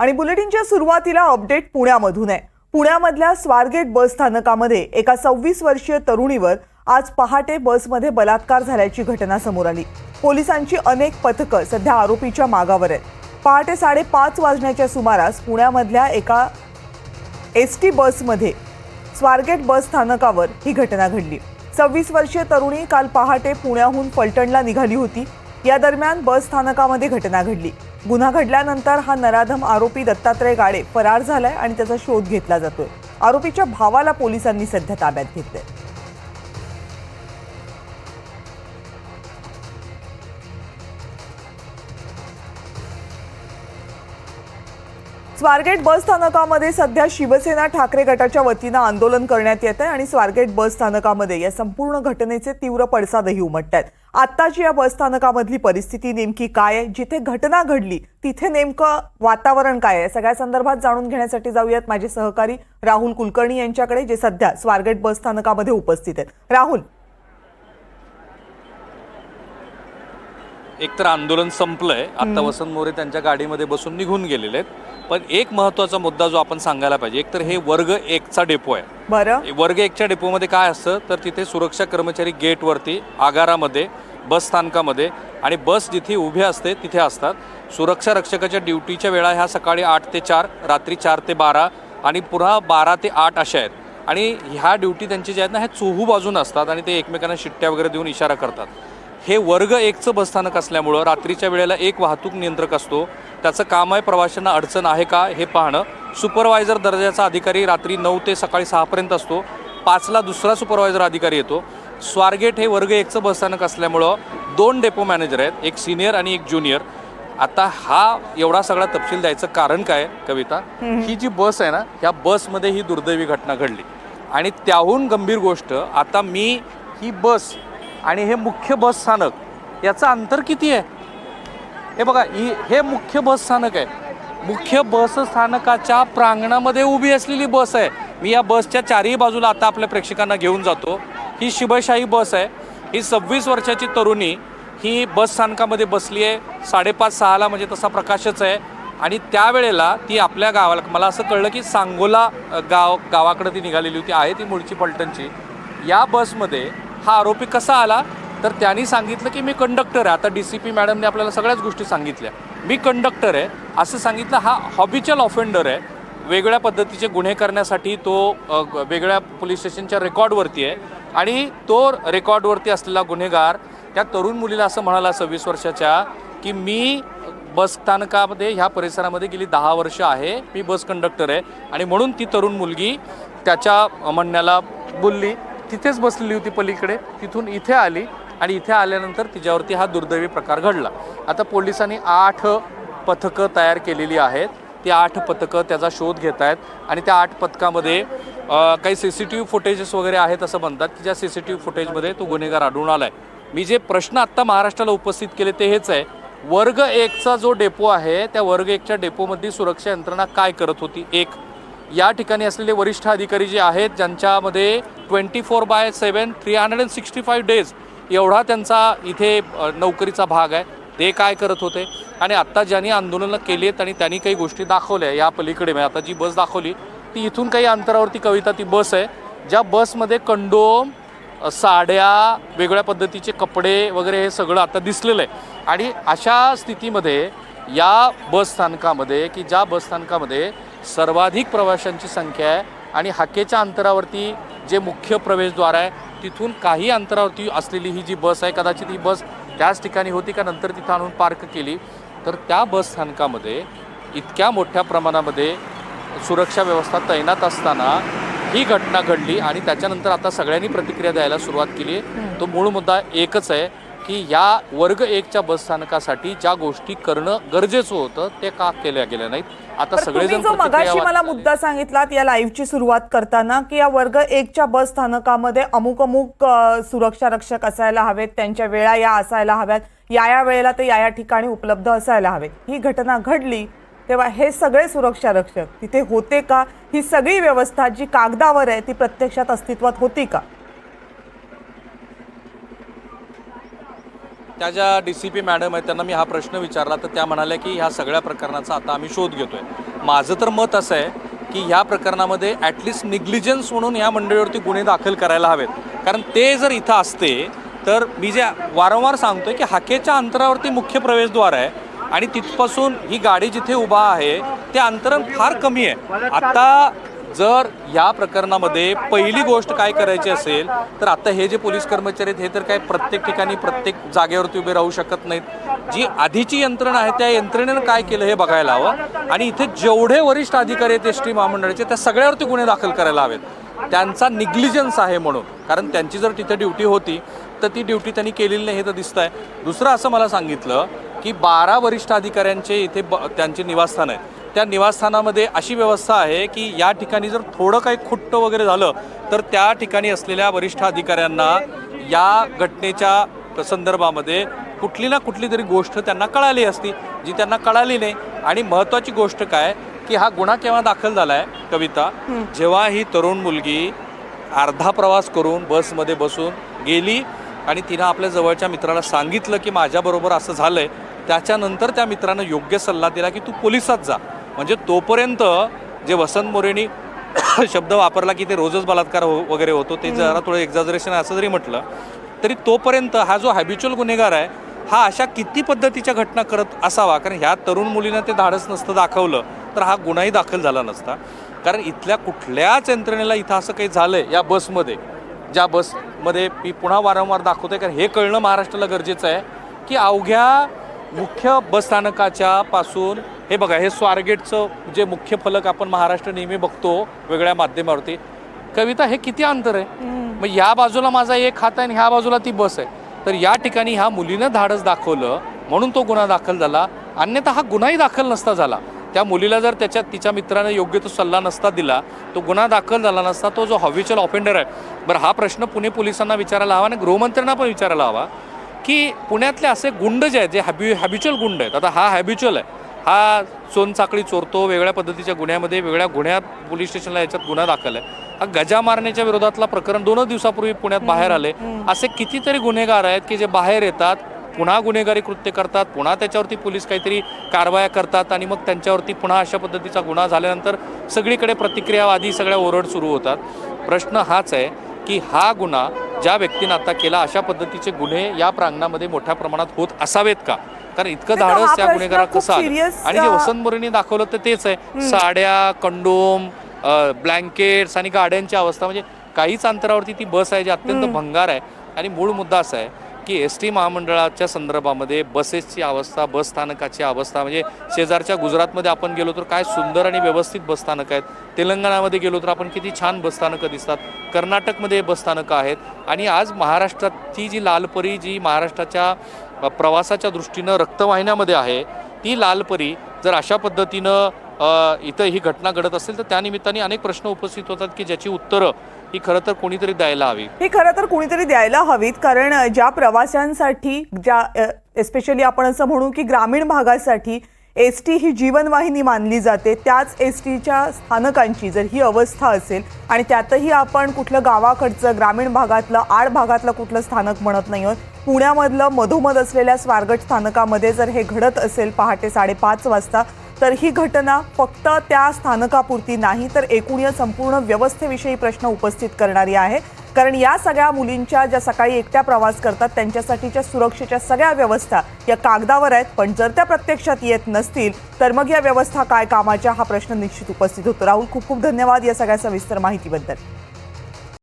आणि बुलेटिनच्या सुरुवातीला अपडेट पुण्यामधून आहे. पुण्यामधल्या स्वारगेट बस स्थानकामध्ये एका सव्वीस वर्षीय तरुणीवर आज पहाटे बसमध्ये बलात्कार झाल्याची घटना समोर आली. पोलिसांची अनेक पथकं सध्या आरोपीच्या मागावर आहेत. पहाटे साडेपाच वाजण्याच्या सुमारास पुण्यामधल्या एका एस टी बसमध्ये स्वारगेट बस स्थानकावर ही घटना घडली. सव्वीस वर्षीय तरुणी काल पहाटे पुण्याहून फलटणला निघाली होती. या दरम्यान बस स्थानकामध्ये घटना घडली. गुन्हा घडल्यानंतर हा नराधम आरोपी दत्तात्रय गाडे फरार झालाय आणि त्याचा शोध घेतला जातोय. आरोपीच्या भावाला पोलिसांनी सध्या ताब्यात घेतलंय. स्वारगेट बस स्थानकामध्ये सध्या शिवसेना ठाकरे गटाच्या वतीनं आंदोलन करण्यात येत आहे आणि स्वारगेट बस स्थानकामध्ये या संपूर्ण घटनेचे तीव्र पडसादही उमटत आहेत आत्ताची या बस स्थानकामधली परिस्थिती नेमकी काय आहे? जिथे घटना घडली तिथे नेमकं वातावरण काय आहे? सगळ्या संदर्भात जाणून घेण्यासाठी जाऊयात माझे सहकारी राहुल कुलकर्णी यांच्याकडे जे सध्या स्वारगेट बस स्थानकामध्ये उपस्थित आहेत. राहुल एकतर आंदोलन संपलंय आता वसंत मोरे त्यांच्या गाडीमध्ये बसून निघून गेलेले आहेत. पण एक महत्त्वाचा मुद्दा जो आपण सांगायला पाहिजे एकतर हे वर्ग एकचा डेपो आहे. बरं. वर्ग एकच्या डेपोमध्ये काय असतं तर तिथे सुरक्षा कर्मचारी गेटवरती आगारामध्ये बस स्थानकामध्ये आणि बस जिथे उभी असते तिथे असतात. सुरक्षा रक्षकाच्या ड्युटीच्या वेळा ह्या सकाळी आठ ते चार रात्री चार ते बारा आणि पुन्हा बारा ते आठ अशा आहेत. आणि ह्या ड्युटी त्यांची ज्या आहेत ना ह्या चोहू बाजून असतात आणि ते एकमेकांना शिट्ट्या वगैरे देऊन इशारा करतात. हे वर्ग एकचं बसस्थानक असल्यामुळं रात्रीच्या वेळेला एक वाहतूक नियंत्रक असतो. त्याचं काम आहे प्रवाशांना अडचण आहे का हे पाहणं. सुपरवायझर दर्जाचा अधिकारी रात्री नऊ ते सकाळी सहापर्यंत असतो. पाचला दुसरा सुपरवायझर अधिकारी येतो. स्वारगेट हे वर्ग एकचं बसस्थानक असल्यामुळं दोन डेपो मॅनेजर आहेत. एक सिनियर आणि एक ज्युनियर. आता हा एवढा सगळा तपशील द्यायचं कारण काय कविता? ही जी बस आहे ना ह्या बसमध्ये ही दुर्दैवी घटना घडली. आणि त्याहून गंभीर गोष्ट आता मी ही बस आणि हे मुख्य बस स्थानक याचं अंतर किती आहे? हे बघा ही हे मुख्य बस स्थानक आहे. मुख्य बस स्थानकाच्या प्रांगणामध्ये उभी असलेली बस आहे. मी या बसच्या चारही बाजूला आता आपल्या प्रेक्षकांना घेऊन जातो. ही शिवशाही बस आहे. ही सव्वीस वर्षाची तरुणी ही बस स्थानकामध्ये बसली आहे. साडेपाच सहाला म्हणजे तसा प्रकाशच आहे. आणि त्यावेळेला ती आपल्या गावाला मला असं कळलं की सांगोला गाव गावाकडे ती निघालेली होती. आहे ती मुळची पलटणची. या बसमध्ये हा आरोपी कसा आला? तर त्यांनी सांगितलं की मी कंडक्टर आहे. आता डी सी पी मॅडमने आपल्याला सगळ्याच गोष्टी सांगितल्या. मी कंडक्टर आहे. असं सांगितलं हा हॉबिचल ऑफेंडर आहे. वेगळ्या पद्धतीचे गुन्हे करण्यासाठी तो वेगळ्या पोलीस स्टेशनच्या रेकॉर्डवरती आहे. आणि तो रेकॉर्डवरती असलेला गुन्हेगार त्या तरुण मुलीला असं म्हणाला सव्वीस वर्षाच्या की मी बस स्थानकामध्ये ह्या परिसरामध्ये गेली दहा वर्ष आहे. मी बस कंडक्टर आहे. आणि म्हणून ती तरुण मुलगी त्याच्या म्हणण्याला बोलली. तिथेच बसलेली होती पलीकडे तिथून इथे आली आणि इथे आल्यानंतर तिच्यावरती हा दुर्दैवी प्रकार घडला. आता पोलिसांनी आठ पथकं तयार केलेली आहेत. ती आठ पथकं त्याचा शोध घेत आहेत आणि त्या आठ पथकामध्ये काही C C T V footages वगैरे आहेत असं म्हणतात की ज्या सी सी टी व्ही फुटेजमध्ये तो गुन्हेगार आढळून आला आहे मी जे प्रश्न आत्ता महाराष्ट्राला उपस्थित केले ते हेच आहे. वर्ग एकचा जो डेपो आहे त्या वर्ग एकच्या डेपोमधली सुरक्षा यंत्रणा काय करत होती? एक या ठिकाणी असलेले वरिष्ठ अधिकारी जे आहेत ज्यांच्यामध्ये twenty four by seven three hundred and sixty five days एवढा त्यांचा इथे नोकरीचा भाग आहे. ते काय करत होते? आणि आत्ता ज्यांनी आंदोलनं केली आहेत आणि त्यांनी काही गोष्टी दाखवल्या या पलीकडे म्हणजे आता जी बस दाखवली ती इथून काही अंतरावरती कविता ती बस आहे. ज्या बसमध्ये कंडोम साड्या वेगळ्या पद्धतीचे कपडे वगैरे हे सगळं आता दिसलेलं आहे. आणि अशा स्थितीमध्ये या बस स्थानकामध्ये की ज्या बस स्थानकामध्ये सर्वाधिक प्रवाशांची संख्या आहे आणि हाकेच्या अंतरावरती जे मुख्य प्रवेशद्वार आहे तिथून काही अंतरावरती असलेली ही जी बस आहे कदाचित ही बस त्याच ठिकाणी होती का नंतर तिथं आणून पार्क केली तर त्या बस स्थानकामध्ये इतक्या मोठ्या प्रमाणामध्ये सुरक्षा व्यवस्था तैनात असताना ही घटना घडली आणि त्याच्यानंतर आता सगळ्यांनी प्रतिक्रिया द्यायला सुरुवात केली. तो मूळ मुद्दा एकच आहे की या वर्ग एकच्या बस स्थानकासाठी ज्या गोष्टी करणं गरजेचं होतं ते का केल्या गेल्या नाहीत? आता सगळेजण जो मगाशी मला. मुद्दा सांगितलात या लाईव्हची सुरुवात करताना की या वर्ग एकच्या बस स्थानकामध्ये अमुक अमुक सुरक्षा रक्षक असायला हवेत त्यांच्या वेळा या असायला हव्यात या या वेळेला ते या या ठिकाणी उपलब्ध असायला हवेत. ही घटना घडली तेव्हा हे सगळे सुरक्षा रक्षक तिथे होते का? ही सगळी व्यवस्था जी कागदावर आहे ती प्रत्यक्षात अस्तित्वात होती का? त्या ज्या डी सी पी मॅडम आहेत त्यांना मी हा प्रश्न विचारला. तर त्या म्हणाल्या की ह्या सगळ्या प्रकरणाचा आता आम्ही शोध घेतो आहे माझं तर मत असं आहे की ह्या प्रकरणामध्ये ॲटलिस्ट निग्लिजन्स म्हणून ह्या मंडळीवरती गुन्हे दाखल करायला हवेत. कारण ते जर इथं असते तर मी जे वारंवार सांगतोय की हाकेच्या अंतरावरती मुख्य प्रवेशद्वार आहे आणि तिथपासून ही गाडी जिथे उभा आहे ते अंतर फार कमी आहे. आता जर या प्रकरणामध्ये पहिली गोष्ट काय करायची असेल तर आता हे जे पोलीस कर्मचारी आहेत हे तर काय प्रत्येक ठिकाणी प्रत्येक जागेवरती उभे राहू शकत नाहीत. जी आधीची यंत्रणा आहे त्या यंत्रणेनं काय केलं हे बघायला हवं. आणि इथे जेवढे वरिष्ठ अधिकारी आहेत एस टी महामंडळाचे त्या सगळ्यावरती गुन्हे दाखल करायला हवेत. त्यांचा निग्लिजन्स आहे म्हणून. कारण त्यांची जर तिथे ड्युटी होती तर ती ड्युटी त्यांनी केलेली नाही हे तर दिसतं आहे दुसरं असं मला सांगितलं की बारा वरिष्ठ अधिकाऱ्यांचे इथे ब त्यांचे निवासस्थान आहे त्या निवासस्थानामध्ये अशी व्यवस्था आहे की या ठिकाणी जर थोडं काही खुट्ट वगैरे झालं तर त्या ठिकाणी असलेल्या वरिष्ठ अधिकाऱ्यांना या घटनेच्या संदर्भामध्ये कुठली ना कुठली तरी गोष्ट त्यांना कळाली असती जी त्यांना कळाली नाही. आणि महत्त्वाची गोष्ट काय की हा गुन्हा केव्हा दाखल झाला आहे कविता जेव्हा ही तरुण मुलगी अर्धा प्रवास करून बसमध्ये बसून गेली आणि तिनं आपल्या जवळच्या मित्राला सांगितलं की माझ्याबरोबर असं झालंय त्याच्यानंतर त्या मित्रानं योग्य सल्ला दिला की तू पोलिसात जा. म्हणजे तोपर्यंत जे वसंत मोरेनी शब्द वापरला की ते रोजच बलात्कार हो वगैरे होतो ते जरा थोडं एक्झाजरेशन आहे असं जरी म्हटलं तरी तोपर्यंत हा जो हॅबिच्युअल गुन्हेगार आहे हा अशा किती पद्धतीच्या घटना करत असावा? कारण ह्या तरुण मुलीनं ते धाडस नसतं दाखवलं तर हा गुन्हाही दाखल झाला नसता. कारण इथल्या कुठल्याच यंत्रणेला इथं असं काही झालंय या बसमध्ये ज्या बसमध्ये मी पुन्हा वारंवार दाखवतोय कारण हे कळणं महाराष्ट्राला गरजेचं आहे की अवघ्या मुख्य बसस्थानकाच्या पासून हे बघा हे स्वारगेटचं जे मुख्य फलक आपण महाराष्ट्र नेहमी बघतो वेगळ्या माध्यमावरती. कविता हे किती अंतर आहे? मग या बाजूला माझा एक हात आहे आणि ह्या बाजूला ती बस आहे. तर या ठिकाणी ह्या मुलीनं धाडस दाखवलं म्हणून तो गुन्हा दाखल झाला. अन्यथा हा गुन्हाही दाखल नसता झाला. त्या मुलीला जर त्याच्या तिच्या मित्रानं योग्य तो सल्ला नसता दिला तो गुन्हा दाखल झाला नसता तो जो हॉबिच्युअल ऑफेंडर आहे. बरं हा प्रश्न पुणे पोलिसांना विचारायला हवा आणि गृहमंत्र्यांना पण विचारायला हवा की पुण्यातले असे गुंड जे आहेत जे हॅब्यु हॅबिच्युअल गुंड आहेत आता हा हॅबिच्युअल आहे हा सोनचाकळी चोरतो वेगळ्या पद्धतीच्या गुन्ह्यामध्ये वेगळ्या गुन्ह्यात पोलीस स्टेशनला याच्यात गुन्हा दाखल आहे. हा गजा मारण्याच्या विरोधातला प्रकरण दोनच दिवसापूर्वी पुण्यात बाहेर आले. असे कितीतरी गुन्हेगार आहेत की जे बाहेर येतात पुन्हा गुन्हेगारी कृत्य करतात पुन्हा त्याच्यावरती पोलीस काहीतरी कारवाया करतात आणि मग त्यांच्यावरती पुन्हा अशा पद्धतीचा गुन्हा झाल्यानंतर सगळीकडे प्रतिक्रियावादी सगळ्या ओरड सुरू होतात. प्रश्न हाच आहे की हा गुन्हा ज्या व्यक्तीनं आता केला अशा पद्धतीचे गुन्हे या प्रांगणामध्ये मोठ्या प्रमाणात होत असावेत का? कारण इतकं धाडस त्या प्रश्न गुन्हेगारा खूप कसं आणि जे वसंत मोरेंनी दाखवलं तर तेच आहे. साड्या कंडोम ब्लँकेट्स आणि गाड्यांची अवस्था. म्हणजे काहीच अंतरावरती ती बस आहे जी अत्यंत भंगार आहे. आणि मूळ मुद्दा असा आहे की एस टी महामंडळाच्या संदर्भामध्ये बसेसची अवस्था बस स्थानकाची अवस्था म्हणजे शेजारच्या गुजरातमध्ये आपण गेलो तर काय सुंदर आणि व्यवस्थित बसस्थानकं आहेत. तेलंगणामध्ये गेलो तर आपण किती छान बसस्थानकं दिसतात. कर्नाटकमध्ये बसस्थानकं आहेत. आणि आज महाराष्ट्राची जी लालपरी जी महाराष्ट्राच्या प्रवासाच्या दृष्टीनं रक्तवाहिन्यामध्ये आहे ती लालपरी जर अशा पद्धतीनं इथं ही घटना घडत असेल तर त्या निमित्ताने अनेक प्रश्न उपस्थित होतात की ज्याची उत्तरं ही खरं तर कोणीतरी द्यायला हवी. ही खरं तर कुणीतरी द्यायला हवीत कारण ज्या प्रवाशांसाठी ज्या एस्पेशली आपण असं म्हणू की ग्रामीण भागासाठी एस टी ही जीवनवाहिनी मानली जाते त्याच एस टीच्या स्थानकांची जर ही अवस्था असेल आणि त्यातही आपण कुठलं गावाकडचं ग्रामीण भागातलं आड भागातलं कुठलं स्थानक म्हणत नाही आहोत पुण्यामधलं मधोमध असलेल्या स्वारगट स्थानकामध्ये जर हे घडत असेल पहाटे साडेपाच वाजता तर ही घटना फक्त त्या स्थानकापुरती नाही तर एकूण या संपूर्ण व्यवस्थेविषयी प्रश्न उपस्थित करणारी आहे. कारण या सगळ्या मुलींच्या ज्या सकाळी एकट्या प्रवास करतात त्यांच्यासाठीच्या सुरक्षेच्या सगळ्या व्यवस्था या कागदावर आहेत. पण जर त्या प्रत्यक्षात येत नसतील तर मग या व्यवस्था काय कामाच्या हा प्रश्न निश्चित उपस्थित होतो. राहुल खूप खूप धन्यवाद या सगळ्या सविस्तर माहितीबद्दल.